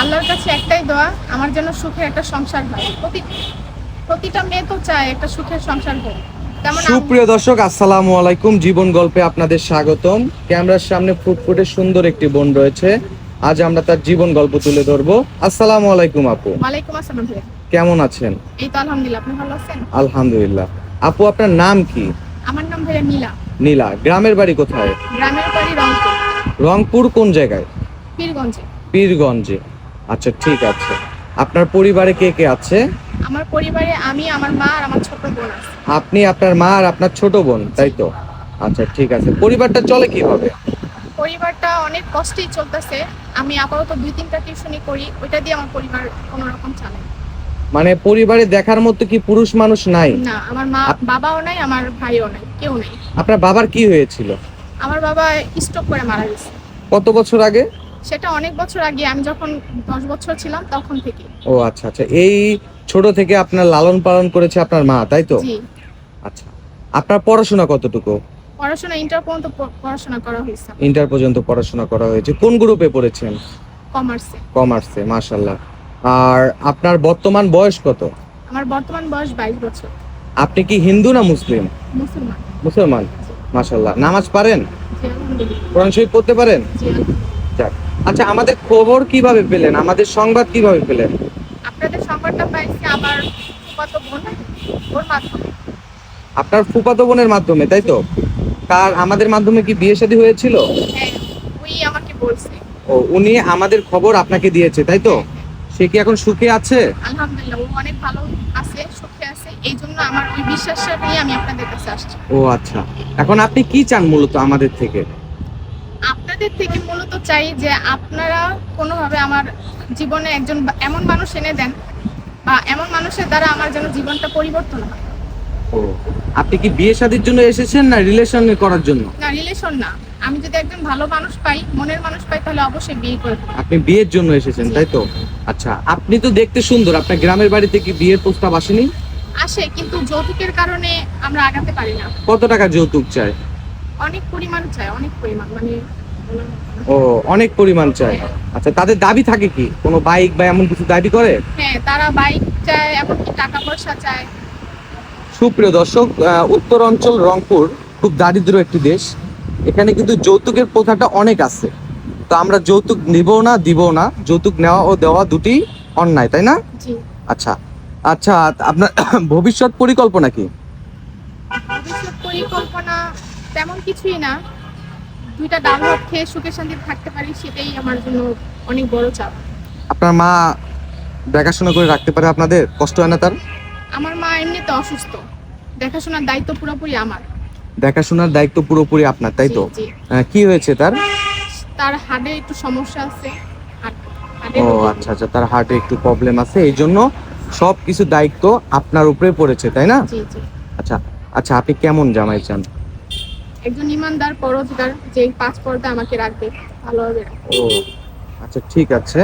আল্লাহর কাছে একটাই দোয়া আমার জন্য সুখের একটা সংসার হয়। প্রতি প্রতিটা মেয়ে তো চায় একটা সুখের সংসার হোক। সুপ্রিয় দর্শক আসসালামু আলাইকুম। জীবন গল্পে আপনাদের স্বাগতম। ক্যামেরার সামনে ফুটফুটে সুন্দর একটি বোন রয়েছে। আজ আমরা তার জীবন গল্প তুলে ধরবো। আসসালামু আলাইকুম আপু। ওয়ালাইকুম আসসালাম কেমন আছেন? এই তো আলহামদুলিল্লাহ আপনি ভালো আছেন? আলহামদুলিল্লাহ। আপু আপনার নাম কি? আমার নাম ভাইয়া নীলা। নীলা গ্রামের বাড়ি কোথায়? গ্রামের বাড়ি রংপুর। রংপুর কোন জায়গায়? পীরগঞ্জে। পীরগঞ্জে। আচ্ছা ঠিক আছে। আপনার পরিবারে কে কে আছে? আমার পরিবারে আমি আমার মা আর আমার ছোট বোন আছে। আপনি আপনার মা আর আপনার ছোট বোন তাই তো? আচ্ছা ঠিক আছে। পরিবারটা চলে কীভাবে? পরিবারটা অনেক কষ্টেই চলতেছে। আমি আপাতত দুই তিনটা টিউশনই করি। ওইটা দিয়ে আমার পরিবার কোনো রকম চালাই মানে পরিবারে দেখার মতো কি পুরুষ মানুষ নাই? না আমার মা বাবাও নাই আমার ভাইও নাই কেউ নেই। আপনার বাবার কি হয়েছিল? আমার বাবা স্ট্রোক করে মারা গেছে। কত বছর আগে? সেটা অনেক বছর আগে আমি যখন দশ বছর ছিলাম তখন থেকে। ও আচ্ছা আচ্ছা। এই ছোট থেকে আপনার লালন পালন করেছে আপনার মা তাই তো? জি। আচ্ছা। আপনার পড়াশোনা কতটুকু? পড়াশোনা ইন্টার পর্যন্ত প- পড়াশোনা করা হয়েছে ইন্টার পর্যন্ত পড়াশোনা করা হয়েছে। কোন গ্রুপে পড়েছেন? কমার্সে। কমার্সে মাশাল্লাহ আর আপনার বর্তমান বয়স কত? আমার বর্তমান বয়স বাইশ বছর। আপনি কি হিন্দু না মুসলিম? মুসলমান। মুসলমান মাশাল্লাহ নামাজ পারেন? জি আলহামদুলিল্লাহ। কোরআন শরীফ পড়তে পারেন? জি আলহামদুলিল্লাহ। যাক। আচ্ছা আমাদের খবর কীভাবে পেলেন? আমাদের সংবাদ কীভাবে পেলেন? আপনাদের সংবাদটা পাইছি আমার কত বোন ওর মাধ্যমে। আপনার ফুফাতো বোনের মাধ্যমে তাই তো? তার আমাদের মাধ্যমে কি বিয়ে শাদী হয়েছিল? হ্যাঁ ওই আমাকে বলছে। ও উনি আমাদের খবর আপনাকে দিয়েছে তাই তো? সে কি এখন সুখে আছে? আলহামদুলিল্লাহ ও অনেক ভালো আছে সুখে আছে। এই জন্য আমার ওই বিশ্বাসটা নিয়ে আমি আপনাদের কাছে আসছি। ও আচ্ছা। এখন আপনি কি চান মূলত আমাদের থেকে? আপনাদের থেকে মূলত চাই যে আপনারা কোনোভাবে আমার জীবনে একজন এমন মানুষ এনে দেন বা এমন মানুষের দ্বারা আমার যেন জীবনটা পরিবর্তন হয়। আপনি কি বিয়ে শাদীর জন্য এসেছেন না রিলেশন করার জন্য? না রিলেশন না। আমি যদি একজন ভালো মানুষ পাই মনের মানুষ পাই তাহলে অবশ্যই বিয়ে করে আপনি বিয়ের জন্য এসেছেন তাই তো? আচ্ছা আপনি তো দেখতে সুন্দর। আপনার গ্রামের বাড়িতে কি বিয়ের প্রস্তাব আসেনি? আসে কিন্তু যৌতুকের কারণে আমরা আগাতে পারি না। কত টাকা যৌতুক চায়? অনেক পরিমাণ চাই অনেক পরিমাণ। মানে ও অনেক পরিমাণ চায়। আচ্ছা তাদের দাবি থাকে কি? কোনো বাইক বা এমন কিছু দাবি করে? হ্যাঁ তারা বাইক চায় এমনকি টাকা পয়সা চায়। সুপ্রিয় দর্শক উত্তর অঞ্চল রংপুর খুব দারিদ্র একটি দেশ। এখানে কিন্তু যৌতুকের প্রথাটা অনেক আছে। তো আমরা যৌতুক নিব না দিব না। যৌতুক নেওয়া ও দেওয়া দুটি অন্যায় তাই না? আচ্ছা আচ্ছা আপনার ভবিষ্যৎ পরিকল্পনা কি? ভবিষ্যৎ পরিকল্পনা তেমন কিছুই না। দুইটা ডাল ভাত খেয়ে সুখে শান্তিতে থাকতে পারি সেটাই আমার জন্য অনেক বড় চাপ। আপনার মা দেখাশোনা করে রাখতে পারে আপনাদের? কষ্ট হয় না তার? আমার মা এমনিতে অসুস্থ। দেখাশোনার দায়িত্ব পুরোপুরি আমার। দেখাশোনার দায়িত্ব পুরোপুরি আপনার তাই তো? জি, জি। আহ, কি হয়েছে তার? তার হাড়ে একটু সমস্যা আছে। হাড়- ও আচ্ছা আচ্ছা তার হার্টে একটু প্রবলেম আছে এই জন্য সব কিছু দায়িত্ব আপনার উপরে পড়েছে তাই না? জি জি। আচ্ছা আচ্ছা আপনি কেমন জামাই চান? একজন ইমানদার পরোজগার যে পাঁচ পর্দা আমাকে রাখবে ভালোভাবে রাখবে। ও আচ্ছা ঠিক আছে